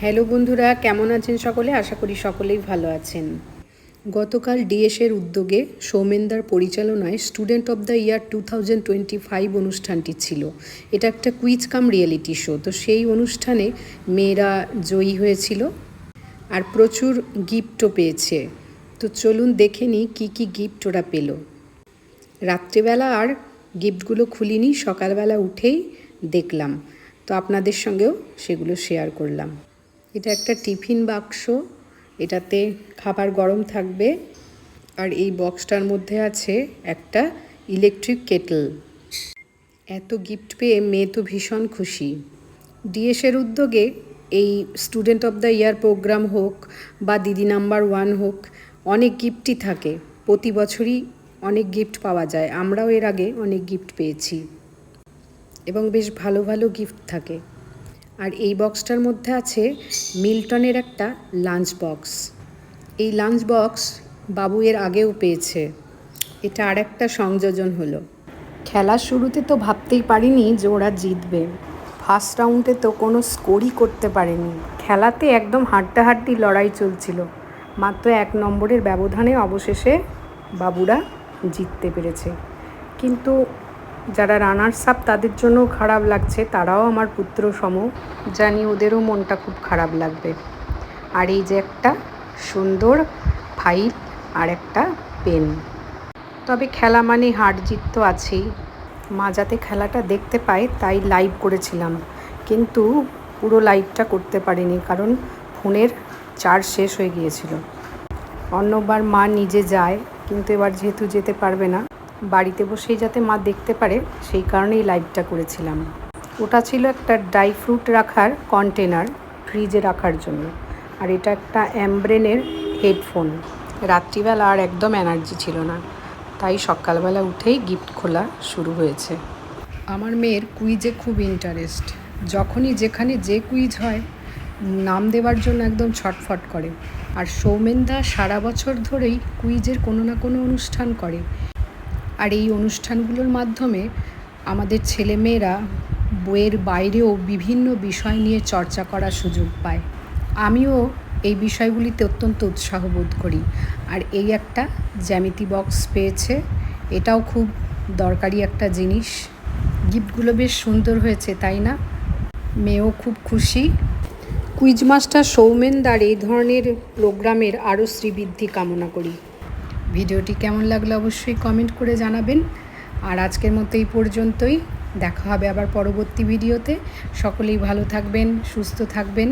Hello বন্ধুরা, কেমন আছেন সকলে? আশা করি সকলেই ভালো আছেন। গতকাল ডিএসের উদ্যোগে সৌমেনদার পরিচালনায় student of the year two thousand twenty five অনুষ্ঠানটি ছিল। এটা একটা কুইজ কাম রিয়েলিটি শো। তো সেই অনুষ্ঠানে মেয়েরা জয়ী হয়েছিল আর প্রচুর গিফটও পেয়েছে। তো চলুন দেখে নিই কী কী গিফট ওরা পেল। রাত্রিবেলা আর গিফটগুলো খুলিনি, সকালবেলা উঠেই দেখলাম। তো আপনাদের সঙ্গেও সেগুলো শেয়ার করলাম। এটা একটা টিফিন বাক্স। এটাতে খাবার গরম থাকবে। আর এই বক্সটার মধ্যে আছে একটা ইলেকট্রিক কেটল এত গিফট পেয়ে মেয়ে তো ভীষণ খুশি। ডিএসের উদ্যোগে এই student of the year program হোক বা দিদি নাম্বার ওয়ান হোক, অনেক গিফটই থাকে। প্রতি বছরই অনেক গিফট পাওয়া যায়। আমরাও এর আগে অনেক গিফট পেয়েছি। এবং বেশ ভালো ভালো গিফট থাকে। আর এই বক্সটার মধ্যে আছে মিল্টনের একটা লাঞ্চ বক্স। এই লাঞ্চ বক্স বাবু এর আগেও পেয়েছে। এটা আর একটা সংযোজন হলো। খেলার শুরুতে তো ভাবতেই পারিনি যে ওরা জিতবে। ফার্স্ট রাউন্ডে তো কোনো স্কোরই করতে পারেনি। খেলাতে একদম হাড্ডাহাড্ডি লড়াই চলছিল। মাত্র এক নম্বরের ব্যবধানে অবশেষে বাবুরা জিততে পেরেছে। কিন্তু যারা রানার্স আপ তাদের জন্য খারাপ লাগছে, তারাও আমার পুত্র সম জানি ওদেরও মনটা খুব খারাপ লাগবে। আর এই যে একটা সুন্দর ফাইল আর একটা পেন তবে খেলা মানে হার জিত তো আছেই। মা যাতে খেলাটা দেখতে পায়, তাই লাইভ করেছিলাম। কিন্তু পুরো লাইভটা করতে পারিনি, কারণ ফোনের চার্জ শেষ হয়ে গিয়েছিল। অন্যবার মা নিজে যায়, কিন্তু এবার যেহেতু যেতে পারবে না বাড়িতে বসেই যাতে মা দেখতে পারে, সেই কারণেই লাইভটা করেছিলাম। ওটা ছিল একটা ড্রাই ফ্রুট রাখার কন্টেনার ফ্রিজে রাখার জন্য। আর এটা একটা অ্যামব্রেনের হেডফোন রাত্রিবেলা আর একদম এনার্জি ছিল না। তাই সকালবেলা উঠেই গিফট খোলা শুরু হয়েছে। আমার মেয়ের কুইজে খুব ইন্টারেস্ট যখনই যেখানে যে কুইজ হয়, নাম দেওয়ার জন্য একদম ছটফট করে। আর সৌমেনদা সারা বছর ধরেই কুইজের কোনো না কোনো অনুষ্ঠান করে। আর এই অনুষ্ঠানগুলোর মাধ্যমে আমাদের ছেলেমেয়েরা বইয়ের বাইরেও বিভিন্ন বিষয় নিয়ে চর্চা করার সুযোগ পায়। আমিও এই বিষয়গুলিতে অত্যন্ত উৎসাহ বোধ করি। আর এই একটা জ্যামিতি বক্স পেয়েছে। এটাও খুব দরকারি একটা জিনিস। গিফটগুলো বেশ সুন্দর হয়েছে, তাই না? মেয়েও খুব খুশি। কুইজ মাস্টার সৌমেনদার এই ধরনের প্রোগ্রামের আরও শ্রীবৃদ্ধি কামনা করি। ভিডিওটি কেমন লাগল অবশ্যই কমেন্ট করে জানাবেন। আর আজকের মতো এই পর্যন্তই। দেখা হবে আবার পরবর্তী ভিডিওতে। সকলেই ভালো থাকবেন, সুস্থ থাকবেন।